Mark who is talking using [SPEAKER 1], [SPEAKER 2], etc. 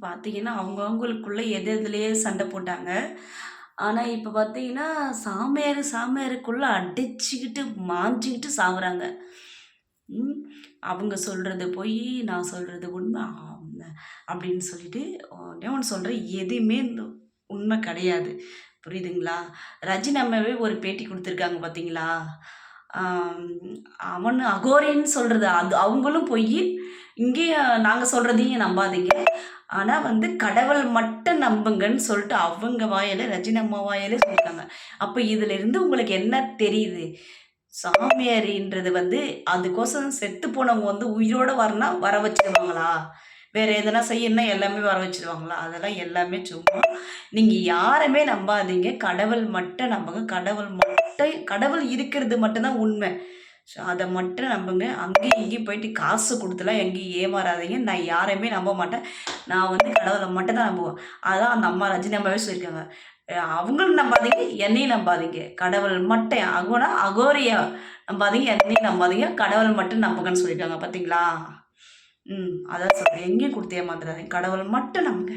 [SPEAKER 1] பார்த்தீங்கன்னா, அவங்கவங்களுக்குள்ள எது எதுலேயே சண்டை போட்டாங்க. ஆனால் இப்போ பார்த்தீங்கன்னா, சாமியார் சாமியாருக்குள்ள அடிச்சுக்கிட்டு, மாஞ்சிக்கிட்டு சாவுறாங்க. ம். அவங்க சொல்கிறது பொய், நான் சொல்கிறது உண்மை. அப்படின்னு சொல்லிட்டு, உடனே ஒன்று சொல்கிறேன் எதுவுமே இந்த உண்மை கிடையாது. புரியுதுங்களா? ரஜினி அம்மாவே ஒரு பேட்டி கொடுத்துருக்காங்க பார்த்தீங்களா? அவன் அகோரின்னு சொல்கிறது அது அவங்களும் போய் இங்கேயும் நாங்கள் சொல்கிறதையும் நம்பாதீங்க. ஆனால் வந்து கடவுள் மட்டும் நம்புங்கன்னு சொல்லிட்டு அவங்க வாயால, ரஜினி அம்மா வாயாலே சொல்லிட்டாங்க அப்போ இதுலருந்து உங்களுக்கு என்ன தெரியுது? சாமியாரின்றது வந்து அதுக்கோசம் செத்து போனவங்க வந்து உயிரோட வரனா வர வச்சுருவாங்களா? வேறு எதனா செய்யணும்னா எல்லாமே வர வச்சுருவாங்களா? அதெல்லாம் எல்லாமே சும்மா. நீங்கள் யாருமே நம்பாதீங்க. கடவுள் மட்டும் நம்புங்க. கடவுள் மட்டும் கடவுள் இருக்கிறது மட்டும்தான் உண்மை. ஸோ அதை மட்டும் நம்புங்க. அங்கேயும் இங்கேயும் போயிட்டு காசு கொடுத்துலாம் எங்கேயும் ஏமாறாதீங்க. நான் யாரையுமே நம்ப மாட்டேன். நான் வந்து கடவுளை மட்டும் தான் நம்புவேன். அதான் அந்த அம்மா ரஜினி அம்மாவே சொல்லியிருக்காங்க. அவங்களும் நம்பாதீங்க, என்னையும் நம்பாதீங்க. கடவுள் மட்டும் அகோனா அகோரியா நம்பாதீங்க, என்னையும் நம்பாதீங்க. கடவுள் மட்டும் நம்புங்கன்னு சொல்லியிருக்காங்க பார்த்தீங்களா? ம். அதான் சொல்கிறேன் எங்கேயும் கொடுத்து ஏமாந்துறாதீங்க. கடவுள் மட்டும் நம்புங்க.